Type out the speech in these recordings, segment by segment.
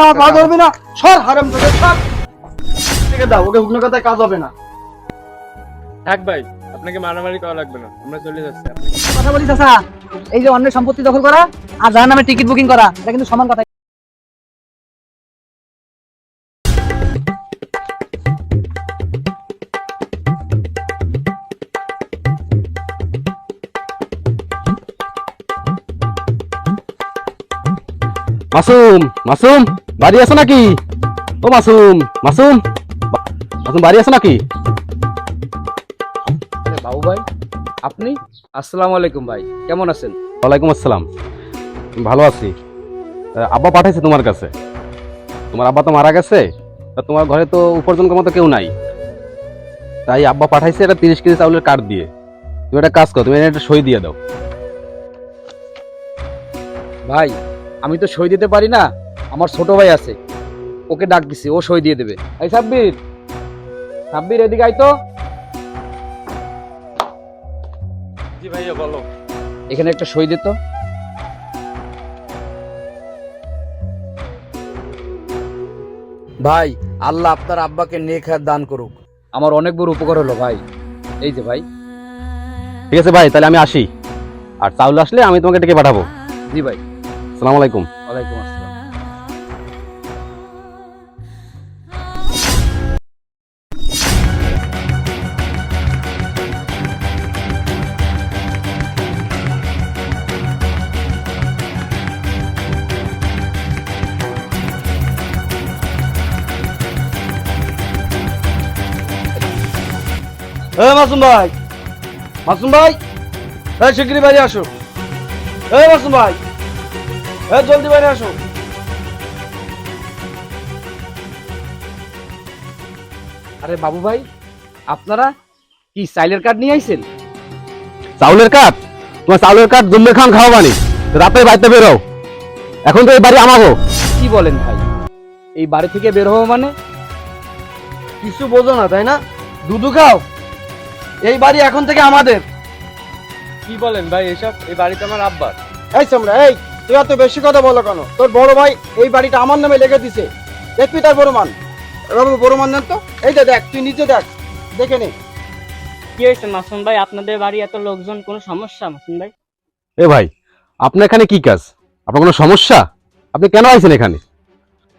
আমার পা ধরবি না। সর হারাম তোকে সর। থেকে দাও ওকে হুকনো কথায় কাজ হবে না। থাক ভাই আপনাকে মারামারি করা লাগবে না। আমরা চলে যাচ্ছি। কথা বলি চাচা এই যে অন্যের সম্পত্তি দখল করা আর যার নামে টিকিট বুকিং করা এটা কিন্তু সমান কথা। মাসুম মাসুম। বাড়ি আছো নাকি? ও মাসুম মাসুম মাসুম বাড়ি আছো নাকি? বাবু ভাই আপনি? আসসালামু আলাইকুম ভাই কেমন আছেন? ওয়ালাইকুম আসসালাম। ভালো আছি। আব্বা পাঠাইছে তোমার কাছে। তোমার আব্বা তো মারা গেছে তা তোমার ঘরে তো উপার্জনের মতো কেউ নাই। তাই আব্বা পাঠাইছে একটা তিরিশ কেজি চাউলের কার্ড দিয়ে। তুমি একটা কাজ করো তুমি একটা সই দিয়ে দাও। ভাই আমি তো সই দিতে পারি না আমার ছোট ভাই আছে ওকে ডাক দিছি ও সই দিয়ে দেবে। এই সাব্বির সাব্বির এদিকে আই তো। জি ভাইয়া বলো। এখানে একটা সই দিত ভাই আল্লাহ আপনার আব্বাকে নেক হায়াত দান করুক। আমার অনেক বড় উপকার হলো ভাই। এই যে ভাই। ঠিক আছে ভাই তাহলে আমি আসি। আর চাউল আসলে আমি তোমাকে ডেকে পাঠাবো। জি ভাই। সালাম আলাইকুম। ওয়ালাইকুম আসসালাম। এ মাসুম ভাই। মাসুম ভাই? এ শিগগিরি বাইরে আসো। এ মাসুম ভাই। এ জলদি বাইরে আসো। আরে বাবু ভাই আপনারা কি সাইলের কার্ড নিয়ে আইছেন? চাউলের কাঠ? তোমার চাউলের কাঠ জম্মে খান খাওয়াবানি। রাতে বাড়িতে বেরো এখন তো এই বাড়ি আমাগো। কি বলেন ভাই? এই বাড়ি থেকে বের হব মানে? কিছু বোঝো না তাই না? দুধু খাও। এই বাড়ি এখন থেকে আমাদের। কি বলেন ভাই এসব? এই বাড়িতে আমার আব্বার। এই সামরা এই তুই এত বেশি কথা বলো কেন? তোর বড় ভাই এই বাড়িটা আমার নামে লিখে দিছে। দেখবি তার বড় মান বাবু বড় মান দেন তো। এই যে দেখ তুই নিজে দেখ দেখে নে। কি হয়েছে মাসুম ভাই? আপনাদের বাড়ি এত লোকজন কোনো সমস্যা মাসুম ভাই? এ ভাই আপনার এখানে কি কাজ? আপনার কোনো সমস্যা? আপনি কেন আইছেন এখানে?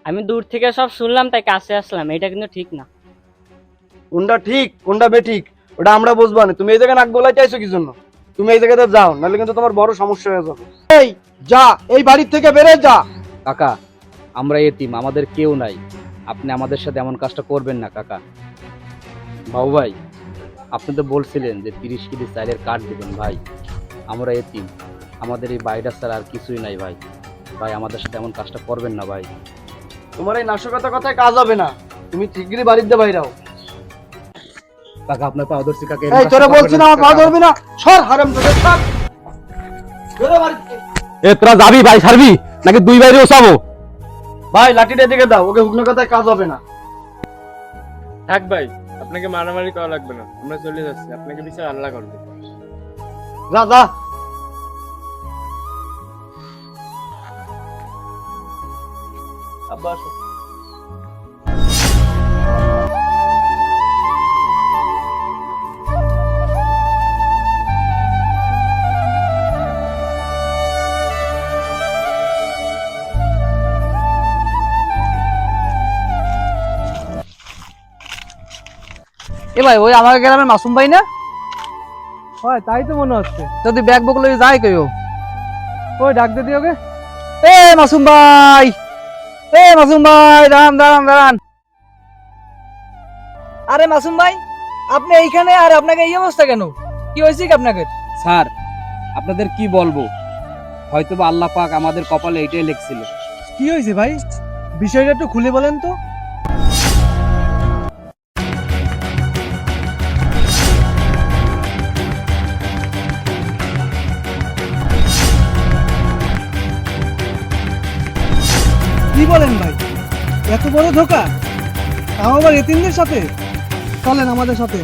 আমি দূর থেকে সব শুনলাম তাই কাছে আসলাম। এটা কিন্তু ঠিক না। কোনটা ঠিক কোনটা বেঠিক? ওটা আমরা বুঝব না। তুমি এই জায়গায় নাক গলায় চাইছো কি জন্য? তুমি এই জায়গাতে যাও নাহলে কিন্তু তোমার বড় সমস্যা হয়ে যাবে। এই যা এই বাড়ির থেকে বেরে যা। কাকা আমরা এতিম আমাদের কেউ নাই। আপনি আমাদের সাথে এমন কাজটা করবেন না কাকা। বাবু ভাই আপনি তো বলছিলেন যে তিরিশ কেজি চাইলের কাঠ দেবেন ভাই। আমরা এতিম আমাদের এই বাড়িটা ছাড়া আর কিছুই নাই ভাই। ভাই আমাদের সাথে এমন কাজটা করবেন না ভাই। তোমার এই নাশকতা কথায় কাজ হবে না। তুমি ঠিকই বাড়িতে বাইরাও কাকা আপনার পাওদর্শী কাকা এই তোরে বলছি না আমার পা ধরবি না। সর হারাম তোকে সর। এ তোরা যাবি ভাই ছাড়বি? নাকি দুই বাইরে ওসাবো ভাই লাঠিটা দিকে দাও ওকে হুকনো কথায় কাজ হবে না। থাক ভাই আপনাকে মারামারি করা লাগবে না। আমরা চলে যাচ্ছি আপনাকে বিচার আল্লাহ করবে যা যা। আব্বা এ ভাই ওই আমার গ্রামের মাসুম ভাই না? হয় তাই তো মনে হচ্ছে। যদি ব্যাগ বুক লই কইও। ওই ডাক দে দিয়ে ওকে। এ মাসুম ভাই এ মাসুম ভাই দাঁড়ান দাঁড়ান দাঁড়ান। আরে মাসুম ভাই আপনি এইখানে আর আপনাকে এই অবস্থা কেন? কি হয়েছে কি আপনাকে স্যার আপনাদের কি বলব? হয়তো বা আল্লাহ পাক আমাদের কপালে এটাই লিখছিল। কি হয়েছে ভাই? বিষয়টা একটু খুলে বলেন তো। কি বলেন ভাই? এত বড় ধোকা? তাও আবার এতিমদের সাথে? চলেন আমাদের সাথে।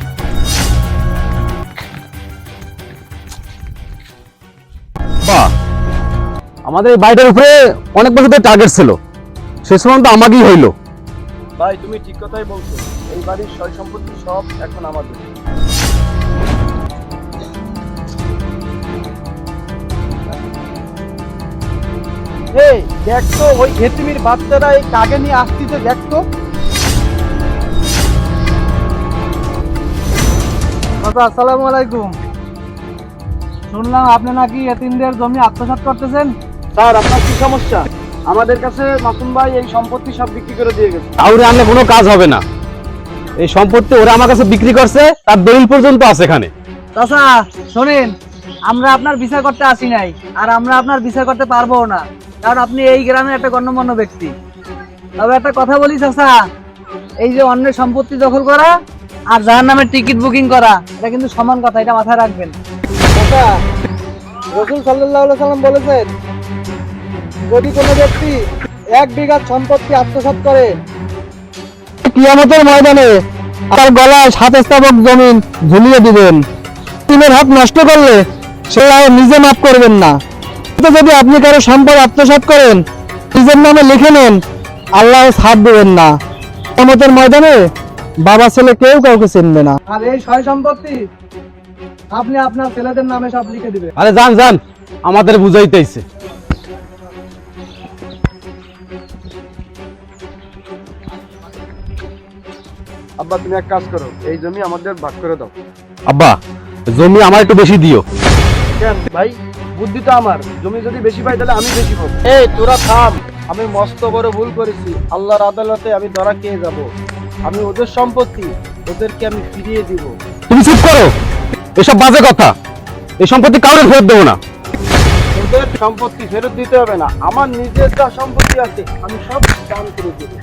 বাহ। আমাদের এই বাড়িটার উপরে অনেক বছর টার্গেট ছিল। শেষ পর্যন্ত আমাকেই হইল। ভাই তুমি ঠিক কথাই বলছো। এই বাড়ির সয় সম্পত্তি সব এখন আমাদের। এই দেখতো ওই এতিমির বাচ্চারা এই কাগে নিয়ে আসতিছে দেখতো। আসসালামু আলাইকুম। শুনলাম আপনি নাকি এতিমদের জমি আত্মসাৎ করতেছেন। স্যার আপনার কি সমস্যা? আমাদের কাছে মাসুম ভাই এই সম্পত্তি সব বিক্রি করে দিয়ে গেছে। কাউরে আনলে কোনো কাজ হবে না। এই সম্পত্তি ওরা আমার কাছে বিক্রি করছে তার দলিল পর্যন্ত আছে এখানে। চাচা শোনেন আমরা আপনার বিচার করতে আসি নাই আর আমরা আপনার বিচার করতে পারব না। কারণ আপনি এই গ্রামের একটা গণ্যমান্য ব্যক্তি। তবে একটা কথা বলি চাচা, এই যে অন্যের সম্পত্তি দখল করা আর যার নামে টিকিট বুকিং করা, এটা কিন্তু সমান কথা, এটা মাথায় রাখবেন। রসুল সাল্লাম বলেছেন, যদি কোনো ব্যক্তি এক বিঘা সম্পত্তি আত্মসাৎ করে, কিয়ামতের ময়দানে তার গলায় সাত স্থাপক জমিন ঝুলিয়ে দিবেন। তিনের হক নষ্ট করলে সে নিজে মাফ করবেন না। যদি আপনি কারও সম্পদ আত্মসাৎ করেন নিজের নামে লিখে নেন আল্লাহ ছাড় দেবেন না। কিয়ামতের ময়দানে বাবা ছেলে কেউ কাউকে চিনবে না। আর এই সয় সম্পত্তি আপনি আপনার ছেলেদের নামে সব লিখে দিবেন। আরে যান যান আমাদের বুঝাইতেছে আব্বা তুমি এক কাজ করো এই জমি আমাদের ভাগ করে দাও। আব্বা জমি আমার একটু বেশি দিও। কেন? ভাই বুদ্ধি তো আমার। জমি যদি বেশি পাই তাহলে আমি বেশি পাবো। এই তোরা থাম। আমি মস্ত বড় ভুল করেছি। আল্লাহর আদালতে আমি ধরা খেয়ে যাব। আমি ওদের সম্পত্তি ওদেরকে আমি ফিরিয়ে দিব। তুমি চুপ করো। এসব বাজে কথা। এই সম্পত্তি কাউরে ফেরত দেবো না। ওদের সম্পত্তি ফেরত দিতে হবে না। আমার নিজের যা সম্পত্তি আছে আমি সব দান করে দেবো।